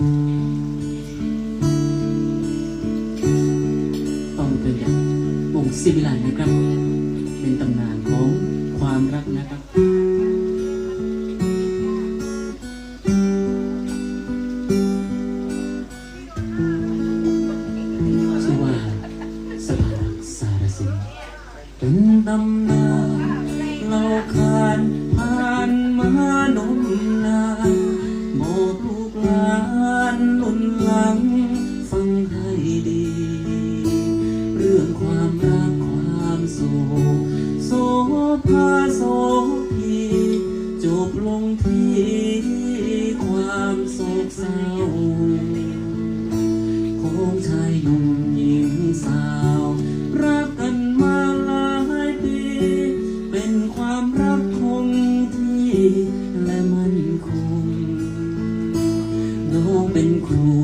ต้องเป็นอย่างวงซิมิลันนะครับ เป็นตำนานของความรักนะครับชื่อว่าสภารักสารสินเป็นตำนานเล่าขานผ่าน ศร้าของชายหนุ่มหญิงสาว รักกันมาหลายปี เป็นความรักคงที่และมั่นคง น้องเป็นครู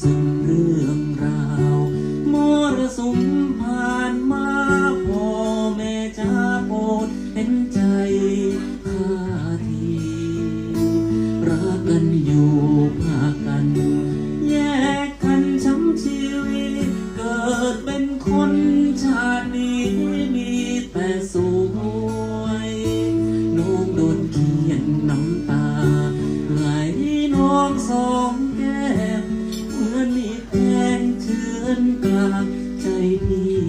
สุดเรื่องราวมรสุมผ่านมาพ่อแม่จะโปรดเห็นใจข้าทีรักกันอยู่ภากัน แยกกันช้ำชีวิต เกิดเป็นคนชาตินี้มีแต่สวยน้องโดนเขียนน้ำตา ใ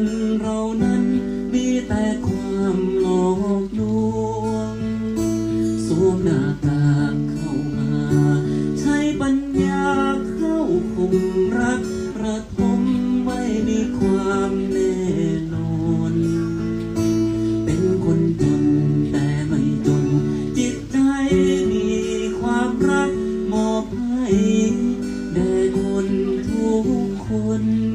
คนเรานั้นมีแต่ความหลอกลวง สวมหน้ากากเข้ามา ใช้ปัญญาเข้าคุมรักระทมไม่มีความแน่นอน เป็นคนจนแต่ไม่จน จิตใจมีความรักมอบให้แด่คนทุกคน